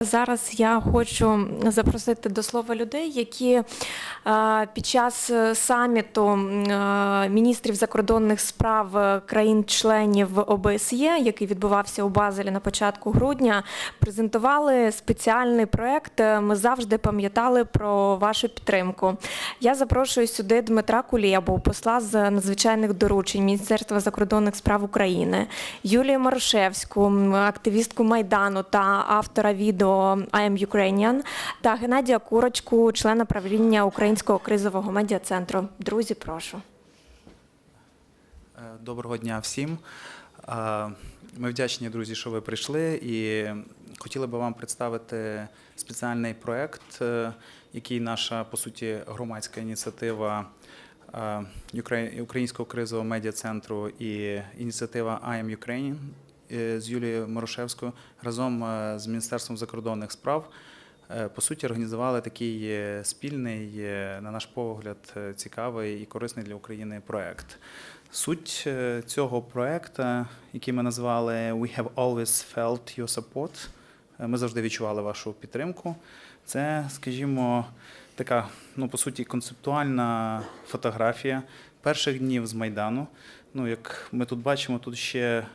Зараз я хочу запросити до слова людей, які е, під час е, саміту е, міністрів закордонних справ країн-членів ОБСЄ, який відбувався у Базелі на початку грудня, презентували спеціальний проект. Ми завжди пам'ятали про вашу підтримку. Я запрошую сюди Дмитра Кулєбу, посла з надзвичайних доручень Міністерства закордонних справ України, Юлію Марушевську, активістку Майдану та автора відео I am Ukrainian, та Геннадія Курочку, члена правління Українського кризового медіа-центру. Друзі, прошу. Е, Доброго дня всім. Е, Ми вдячні, друзі, що ви прийшли, і хотіли би вам представити спеціальний проект, е, який наша по суті громадська ініціатива Українського кризового медіа-центру і ініціатива I am Ukrainian з Юлією Морошевською разом е, з Міністерством закордонних справ. е, По суті, організували такий е, спільний, е, на наш погляд, е, цікавий і корисний для України проект. Суть е, цього проекту, який ми назвали We have always felt your support. е, Ми завжди відчували вашу підтримку. Це, скажімо, така, ну по суті, концептуальна фотографія перших днів з Майдану. Ну, як ми тут бачимо, тут ще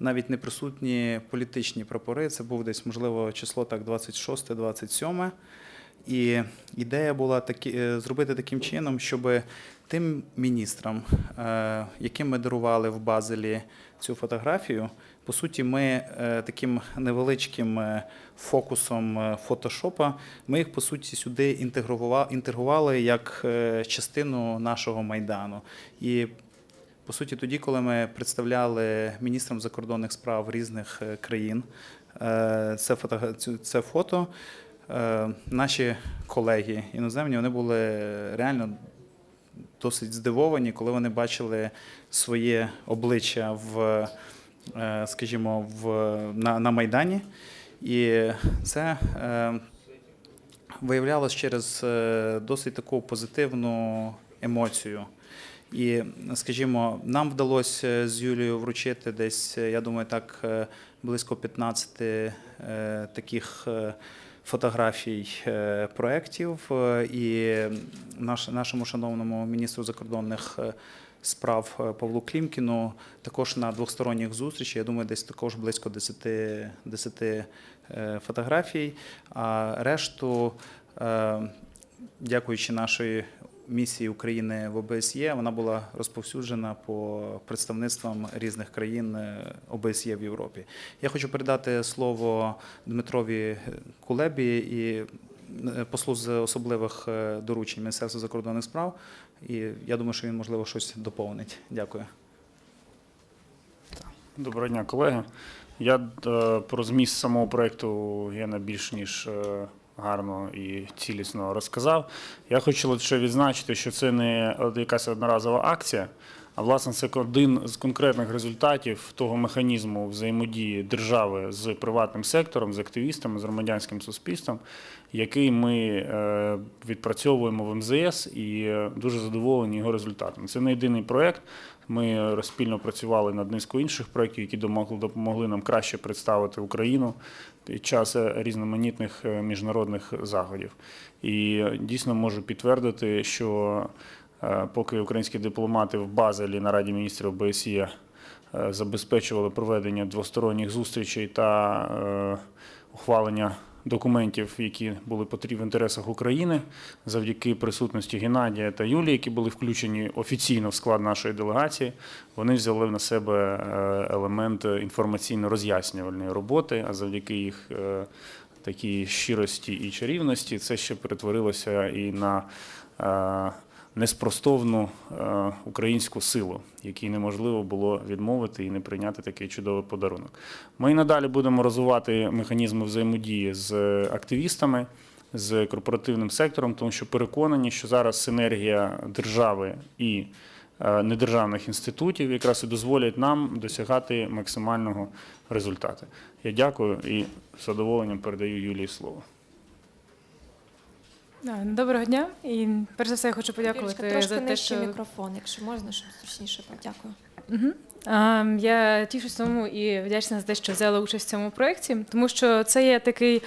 навіть не присутні політичні прапори. Це був десь, можливо, число так 26-27. І ідея була такі, е, зробити таким чином, щоб тим міністрам, е, яким ми дарували в Базелі цю фотографію, по суті, ми е, таким невеличким фокусом фотошопа, ми їх по суті сюди інтегрували, як частину нашого майдану. І по суті, тоді, коли ми представляли міністрам закордонних справ різних е, країн е, це фото, це фото, е, наші колеги іноземні вони були реально досить здивовані, коли вони бачили своє обличчя в, скажімо, в, на, на Майдані. І це виявлялось через досить таку позитивну емоцію. І, скажімо, нам вдалося з Юлією вручити десь, е, я думаю, так е, близько 15 е, таких фотографій проєктів. І наш, нашому шановному міністру закордонних справ Павлу Клімкіну також на двосторонніх зустрічах, я думаю, десь також близько 10, 10 е, фотографій. А решту, дякуючи нашої місії України в ОБСЄ, вона була розповсюджена по представництвам різних країн е, ОБСЄ в Європі. Я хочу передати слово Дмитрові Кулебі і е, послу з особливих е, доручень Міністерства закордонних справ. І я думаю, що він можливо щось доповнить. Дякую. Доброго дня, колеги. Я е, про зміст самого проекту Гена більш ніж е, гарно і цілісно розказав. Я хочу лише відзначити, що це не якась одноразова акція, а власне це один з конкретних результатів того механізму взаємодії держави з приватним сектором, з активістами, з громадянським суспільством, який ми е, відпрацьовуємо в МЗС і е, дуже задоволені його результатом. Це не єдиний проект. Ми спільно працювали над низкою інших проєктів, які допомогли нам краще представити Україну під час е, різноманітних міжнародних заходів. І дійсно можу підтвердити, що поки українські дипломати в Базелі на Раді міністрів ОБСЄ е, забезпечували проведення двосторонніх зустрічей та е, ухвалення документів, які були потрібні в інтересах України, завдяки присутності Геннадія та Юлії, які були включені офіційно в склад нашої делегації, вони взяли на себе е, елемент інформаційно-роз'яснювальної роботи, а завдяки їх е, такій щирості і чарівності це ще перетворилося і на е, неспростовну е, українську силу, якій неможливо було відмовити і не прийняти такий чудовий подарунок. Ми і надалі будемо розвивати механізми взаємодії з активістами, з корпоративним сектором, тому що переконані, що зараз синергія держави і е, недержавних інститутів якраз і дозволять нам досягати максимального результату. Я дякую і з задоволенням передаю Юлії слово. Доброго дня. І перш за все я хочу подякувати Юрічка, трошки за те, що мікрофон, якщо можна, щоб зручніше. Дякую. Угу. Я тішусь тому і вдячна за те, що взяла участь в цьому проєкті, тому що це є такий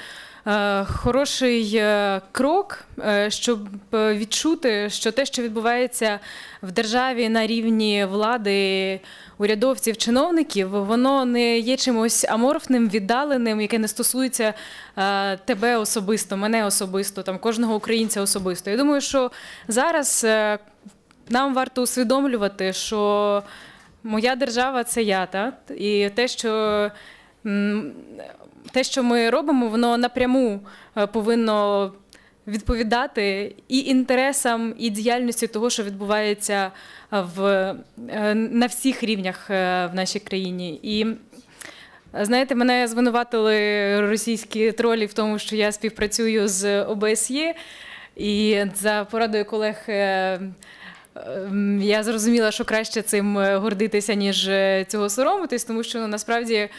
хороший е, крок, е, щоб е, відчути, що те, що відбувається в державі на рівні влади, урядовців, чиновників, воно не є чимось аморфним, віддаленим, яке не стосується е, тебе особисто, мене особисто, там кожного українця особисто. Я думаю, що зараз е, нам варто усвідомлювати, що моя держава це я, та? і те, що. Те, що ми робимо, воно напряму е, повинно відповідати і інтересам, і діяльності того, що відбувається е, в, е, на всіх рівнях в нашій країні. І знаєте, мене звинуватили російські тролі в тому, що я співпрацюю з ОБСЄ, і за порадою колег. Ем, Я зрозуміла, що краще цим гордитися, ніж цього соромитись, тому що ну, насправді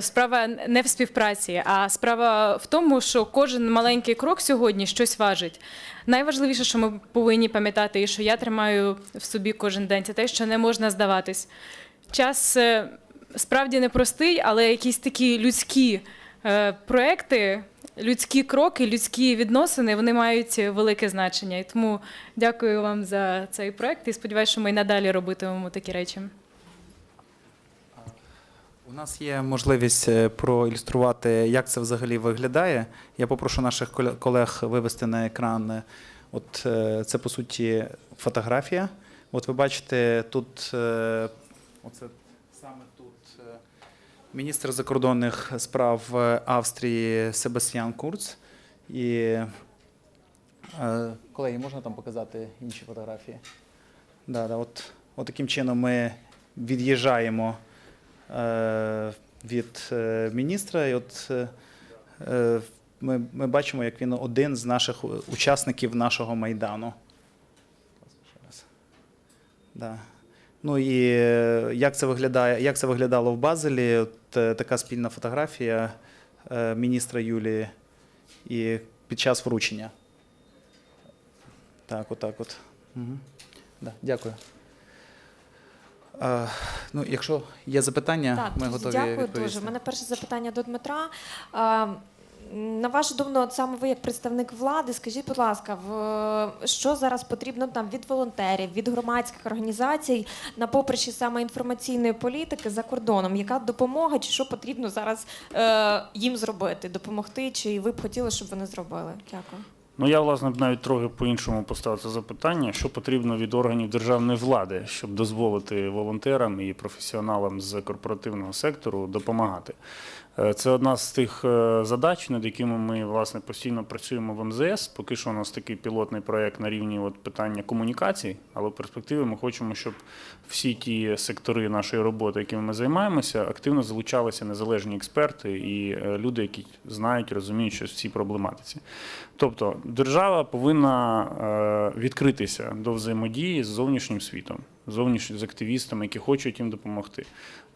справа не в співпраці, а справа в тому, що кожен маленький крок сьогодні щось важить. Найважливіше, що ми повинні пам'ятати, і що я тримаю в собі кожен день, це те, що не можна здаватись. Час е, справді непростий, але якісь такі людські е, проекти. Людські кроки, людські відносини вони мають велике значення. І тому дякую вам за цей проект і сподіваюся, що ми й надалі робитимемо такі речі. У нас є можливість е, проілюструвати, як це взагалі виглядає. Я попрошу наших колег вивести на екран. От е, це по суті фотографія. От ви бачите тут, е, оце саме тут міністр закордонних справ Австрії Себастьян Курц. І колеги, можна там показати інші фотографії? Да, да, от, от таким чином ми від'їжджаємо від е, міністра. І от е, е, ми, ми бачимо, як він один з наших учасників нашого майдану. Да. Ну і е, як це виглядає, як це виглядало в Базелі? От, е, така спільна фотографія е, міністра Юлії і під час вручення. Так, отак от. Угу. Да, дякую. Ну, якщо є запитання, Так, ми готові дякую відповісти. дуже. У мене перше запитання до Дмитра. На вашу думку, от саме ви як представник влади, скажіть, будь ласка, в що зараз потрібно там від волонтерів, від громадських організацій на поприщі саме інформаційної політики за кордоном? Яка допомога, чи що потрібно зараз е, їм зробити? Допомогти, чи ви б хотіли, щоб вони зробили? Дякую. Ну я власне б навіть трохи по-іншому поставив це запитання, що потрібно від органів державної влади, щоб дозволити волонтерам і професіоналам з корпоративного сектору допомагати. Е, Це одна з тих е, задач, над якими ми власне постійно працюємо в МЗС. Поки що у нас такий пілотний проект на рівні от питання комунікацій, але в перспективі ми хочемо, щоб всі ті сектори нашої роботи, якими ми займаємося, активно залучалися незалежні експерти і е, люди, які знають, розуміють щось в цій проблематиці. Тобто держава повинна відкритися до взаємодії з зовнішнім світом, зовніш... з активістами, які хочуть їм допомогти,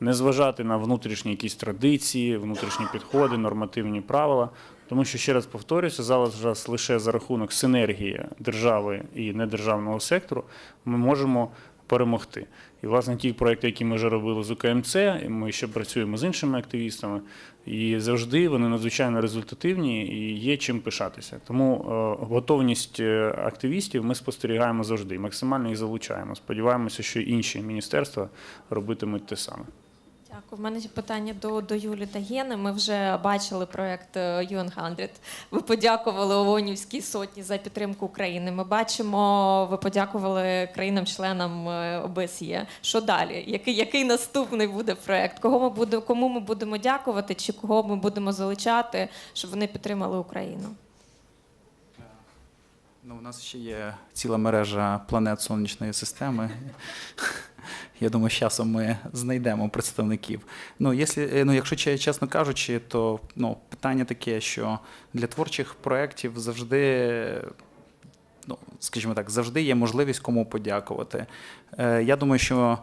не зважати на внутрішні якісь традиції, внутрішні підходи, нормативні правила. Тому що ще раз повторюся, зараз лише за рахунок синергії держави і недержавного сектору ми можемо перемогти. І власне ті проекти, які ми вже робили з УКМЦ, ми ще працюємо з іншими активістами, і завжди вони надзвичайно результативні і є чим пишатися. Тому е, готовність е, активістів ми спостерігаємо завжди, максимально їх залучаємо. Сподіваємося, що інші міністерства робитимуть те саме. Дякую. В мене є питання до, до Юлі та Гени. Ми вже бачили проект е, UN100. Ви подякували ООНівській сотні за підтримку України. Ми бачимо, ви подякували країнам-членам е, ОБСЄ. Що далі? Який, який наступний буде проект? Кого ми будемо, кому ми будемо дякувати, чи кого ми будемо залучати, щоб вони підтримали Україну? Ну, у нас ще є ціла мережа планет сонячної системи. Я думаю, з часом ми знайдемо представників. Ну, якщо, е, ну, якщо чесно кажучи, то ну, питання таке, що для творчих проєктів завжди, ну, скажімо так, завжди є можливість кому подякувати. Е, Я думаю, що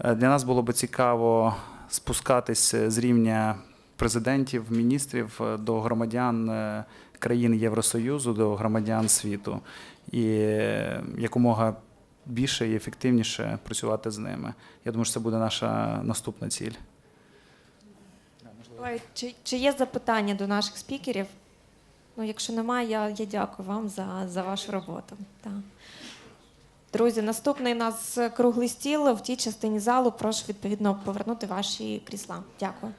е, для нас було би цікаво спускатись з рівня президентів, міністрів е, до громадян е, країн Євросоюзу, до громадян світу, і е, якомога більше і ефективніше працювати з ними. Я думаю, що це буде наша наступна ціль. Ой, Чи, чи є запитання до наших спікерів? Ну, якщо немає, я, я дякую вам за, за вашу роботу. Так. Друзі, наступний у нас круглий стіл в тій частині залу. Прошу відповідно повернути ваші крісла. Дякую.